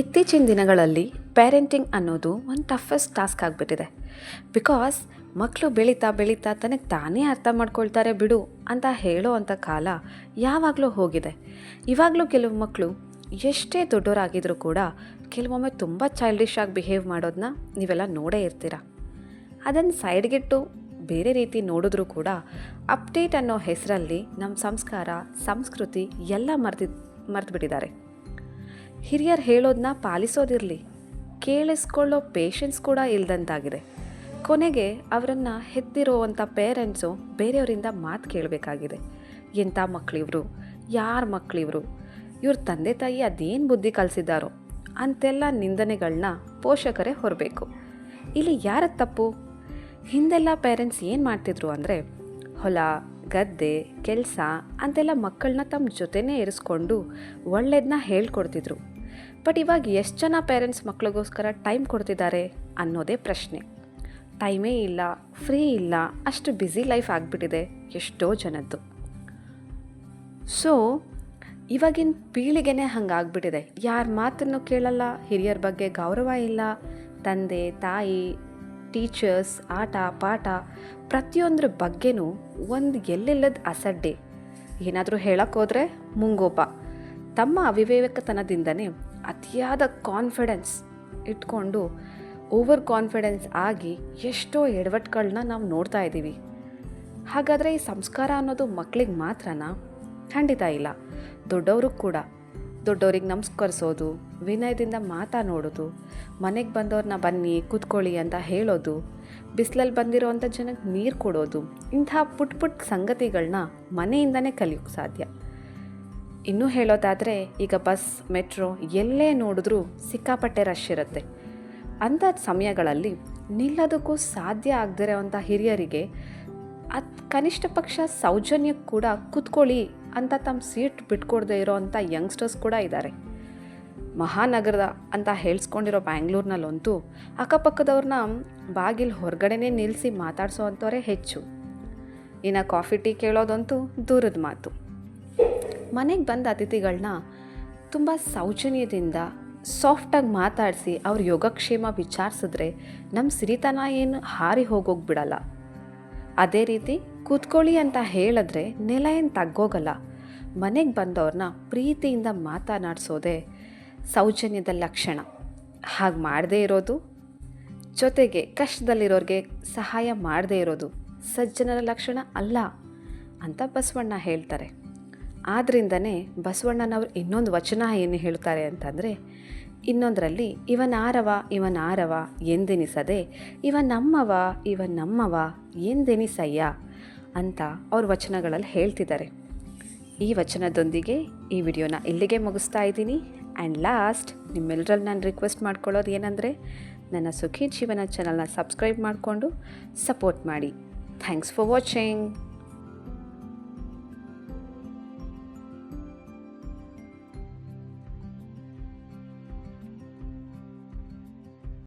ಇತ್ತೀಚಿನ ದಿನಗಳಲ್ಲಿ ಪೇರೆಂಟಿಂಗ್ ಅನ್ನೋದು ಒಂದು ಟಫೆಸ್ಟ್ ಟಾಸ್ಕ್ ಆಗಿಬಿಟ್ಟಿದೆ. ಬಿಕಾಸ್ ಮಕ್ಕಳು ಬೆಳೀತಾ ಬೆಳೀತಾ ತನಗೆ ತಾನೇ ಅರ್ಥ ಮಾಡ್ಕೊಳ್ತಾರೆ ಬಿಡು ಅಂತ ಹೇಳೋ ಅಂಥ ಕಾಲ ಯಾವಾಗಲೂ ಹೋಗಿದೆ. ಇವಾಗಲೂ ಕೆಲವು ಮಕ್ಕಳು ಎಷ್ಟೇ ದೊಡ್ಡವರಾಗಿದ್ರೂ ಕೂಡ ಕೆಲವೊಮ್ಮೆ ತುಂಬ ಚೈಲ್ಡಿಶ್ ಆಗಿ ಬಿಹೇವ್ ಮಾಡೋದನ್ನ ನೀವೆಲ್ಲ ನೋಡೇ ಇರ್ತೀರ? ಅದನ್ನು ಸೈಡ್ಗಿಟ್ಟು ಬೇರೆ ರೀತಿ ನೋಡಿದ್ರೂ ಕೂಡ ಅಪ್ಡೇಟ್ ಅನ್ನೋ ಹೆಸರಲ್ಲಿ ನಮ್ಮ ಸಂಸ್ಕಾರ, ಸಂಸ್ಕೃತಿ ಎಲ್ಲ ಮರ್ತಿ ಮರೆತುಬಿಟ್ಟಿದ್ದಾರೆ ಹಿರಿಯರು ಹೇಳೋದನ್ನ ಪಾಲಿಸೋದಿರಲಿ. ಕೇಳಿಸ್ಕೊಳ್ಳೋ ಪೇಷನ್ಸ್ ಕೂಡ ಇಲ್ದಂತಾಗಿದೆ. ಕೊನೆಗೆ ಅವರನ್ನು ಹೆದ್ದಿರೋವಂಥ ಪೇರೆಂಟ್ಸು ಬೇರೆಯವರಿಂದ ಮಾತು ಕೇಳಬೇಕಾಗಿದೆ. ಎಂಥ ಮಕ್ಕಳಿವರು ಯಾರ ಮಕ್ಕಳಿವರು ಇವ್ರ ತಂದೆ ತಾಯಿ ಅದೇನು ಬುದ್ಧಿ ಕಲಿಸಿದ್ದಾರೋ? ಅಂತೆಲ್ಲ ನಿಂದನೆಗಳನ್ನ ಪೋಷಕರೇ ಹೊರಬೇಕು. ಇಲ್ಲಿ ಯಾರ ತಪ್ಪು? ಹಿಂದೆಲ್ಲ ಪೇರೆಂಟ್ಸ್ ಏನು ಮಾಡ್ತಿದ್ರು ಅಂದರೆ, ಹೊಲ, ಗದ್ದೆ, ಕೆಲಸ ಅಂತೆಲ್ಲ ಮಕ್ಕಳನ್ನ ತಮ್ಮ ಜೊತೆನೇ ಇರಿಸ್ಕೊಂಡು ಒಳ್ಳೆಯದನ್ನ ಹೇಳ್ಕೊಡ್ತಿದ್ರು. ಬಟ್ ಇವಾಗ ಎಷ್ಟು ಜನ ಪೇರೆಂಟ್ಸ್ ಮಕ್ಕಳಿಗೋಸ್ಕರ ಟೈಮ್ ಕೊಡ್ತಿದ್ದಾರೆ ಅನ್ನೋದೇ ಪ್ರಶ್ನೆ. ಟೈಮೇ ಇಲ್ಲ ಫ್ರೀ ಇಲ್ಲ, ಅಷ್ಟು ಬ್ಯುಸಿ ಲೈಫ್ ಆಗಿಬಿಟ್ಟಿದೆ ಎಷ್ಟೋ ಜನದ್ದು. ಸೊ ಇವಾಗಿನ ಪೀಳಿಗೆನೇ ಹಂಗಾಗ್ಬಿಟ್ಟಿದೆ. ಯಾರ ಮಾತನ್ನು ಕೇಳಲ್ಲ, ಹಿರಿಯರ ಬಗ್ಗೆ ಗೌರವ ಇಲ್ಲ. ತಂದೆ, ತಾಯಿ ಟೀಚರ್ಸ್ ಆಟ, ಪಾಠ ಪ್ರತಿಯೊಂದ್ರ ಬಗ್ಗೆನೂ ಒಂದು ಎಲ್ಲೆಲ್ಲದ ಅಸಡ್ಡೆ. ಏನಾದರೂ ಹೇಳೋಕ್ಕೋದ್ರೆ ಮುಂಗೋಪ. ತಮ್ಮ ಅವಿವೇಕತನದಿಂದನೇ ಅತಿಯಾದ ಕಾನ್ಫಿಡೆನ್ಸ್ ಇಟ್ಕೊಂಡು ಓವರ್ ಕಾನ್ಫಿಡೆನ್ಸ್ ಆಗಿ ಎಷ್ಟೋ ಎಡವಟ್ಟುಗಳನ್ನ ನಾವು ನೋಡ್ತಾ ಇದ್ದೀವಿ. ಹಾಗಾದರೆ ಈ ಸಂಸ್ಕಾರ ಅನ್ನೋದು ಮಕ್ಕಳಿಗೆ ಮಾತ್ರನಾ? ಖಂಡಿತ ಇಲ್ಲ. ದೊಡ್ಡವರು ಕೂಡ. ದೊಡ್ಡವ್ರಿಗೆ ನಮಸ್ಕರಿಸೋದು, ವಿನಯದಿಂದ ಮಾತಾಡೋದು ಮನೆಗೆ ಬಂದವ್ರನ್ನ ಬನ್ನಿ, ಕೂತ್ಕೊಳ್ಳಿ ಅಂತ ಹೇಳೋದು ಬಿಸಿಲಲ್ಲಿ ಬಂದಿರೋವಂಥ ಜನಕ್ಕೆ ನೀರು ಕೊಡೋದು, ಇಂಥ ಪುಟ್ ಪುಟ್ ಸಂಗತಿಗಳನ್ನ ಮನೆಯಿಂದನೇ ಕಲಿಯೋಕ್ಕೆ ಸಾಧ್ಯ. ಇನ್ನೂ ಹೇಳೋದಾದರೆ, ಈಗ ಬಸ್, ಮೆಟ್ರೋ ಎಲ್ಲೇ ನೋಡಿದ್ರೂ ಸಿಕ್ಕಾಪಟ್ಟೆ ರಶ್ ಇರುತ್ತೆ. ಅಂಥ ಸಮಯಗಳಲ್ಲಿ ನಿಲ್ಲೋದಕ್ಕೂ ಸಾಧ್ಯ ಆಗದಿರೋವಂಥ ಹಿರಿಯರಿಗೆ ಅದು ಕನಿಷ್ಠ ಪಕ್ಷ ಸೌಜನ್ಯಕ್ಕೆ ಕೂಡ ಕೂತ್ಕೊಳ್ಳಿ ಅಂತ ತಮ್ಮ ಸೀಟ್ ಬಿಟ್ಕೊಡದೆ ಇರೋವಂಥ ಯಂಗ್ಸ್ಟರ್ಸ್ ಕೂಡ ಇದ್ದಾರೆ. ಮಹಾನಗರದ ಅಂತ ಹೇಳಿಸ್ಕೊಂಡಿರೋ ಬ್ಯಾಂಗ್ಳೂರ್ನಲ್ಲಂತೂ ಅಕ್ಕಪಕ್ಕದವ್ರನ್ನ ಬಾಗಿಲು ಹೊರಗಡೆನೇ ನಿಲ್ಲಿಸಿ ಮಾತಾಡಿಸೋ ಅಂಥವರೇ ಹೆಚ್ಚು. ಇನ್ನು ಕಾಫಿ, ಟೀ ಕೇಳೋದಂತೂ ದೂರದ ಮಾತು. ಮನೆಗೆ ಬಂದ ಅತಿಥಿಗಳನ್ನ ತುಂಬ ಸೌಜನ್ಯದಿಂದ ಸಾಫ್ಟಾಗಿ ಮಾತಾಡಿಸಿ ಅವ್ರ ಯೋಗಕ್ಷೇಮ ವಿಚಾರಿಸಿದ್ರೆ ನಮ್ಮ ಸಿರಿತನ ಏನು ಹಾರಿ ಹೋಗೋಗ್ಬಿಡಲ್ಲ ಅದೇ ರೀತಿ ಕೂತ್ಕೊಳ್ಳಿ ಅಂತ ಹೇಳಿದ್ರೆ ನೆಲ ಏನು ತಗ್ಗೋಗಲ್ಲ. ಮನೆಗೆ ಬಂದವ್ರನ್ನ ಪ್ರೀತಿಯಿಂದ ಮಾತನಾಡಿಸೋದೇ ಸೌಜನ್ಯದ ಲಕ್ಷಣ. ಹಾಗೆ ಮಾಡದೇ ಇರೋದು, ಜೊತೆಗೆ ಕಷ್ಟದಲ್ಲಿರೋರಿಗೆ ಸಹಾಯ ಮಾಡದೇ ಇರೋದು ಸಜ್ಜನರ ಲಕ್ಷಣ ಅಲ್ಲ ಅಂತ ಬಸವಣ್ಣ ಹೇಳ್ತಾರೆ. ಆದ್ದರಿಂದನೇ ಬಸವಣ್ಣನವರು ಇನ್ನೊಂದು ವಚನ ಏನು ಹೇಳ್ತಾರೆ ಅಂತಂದರೆ, ಇನ್ನೊಂದರಲ್ಲಿ ಇವನಾರವ ಇವನಾರವ ಎಂದೆನಿಸದೆ ಇವ ನಮ್ಮವ ಇವ ನಮ್ಮವ, ಎಂದೆನಿಸಯ್ಯ ಅಂತ ಅವ್ರ ವಚನಗಳಲ್ಲಿ ಹೇಳ್ತಿದ್ದಾರೆ. ಈ ವಚನದೊಂದಿಗೆ ಈ ವಿಡಿಯೋನ ಇಲ್ಲಿಗೆ ಮುಗಿಸ್ತಾ ಇದ್ದೀನಿ. ಆ್ಯಂಡ್ ಲಾಸ್ಟ್ ನಿಮ್ಮೆಲ್ಲರಲ್ಲಿ ನಾನು ರಿಕ್ವೆಸ್ಟ್ ಮಾಡ್ಕೊಳ್ಳೋದು ಏನಂದರೆ, ನನ್ನ ಸುಖಿ ಜೀವನ ಚಾನಲ್ನ ಸಬ್ಸ್ಕ್ರೈಬ್ ಮಾಡಿಕೊಂಡು ಸಪೋರ್ಟ್ ಮಾಡಿ. Thanks for watching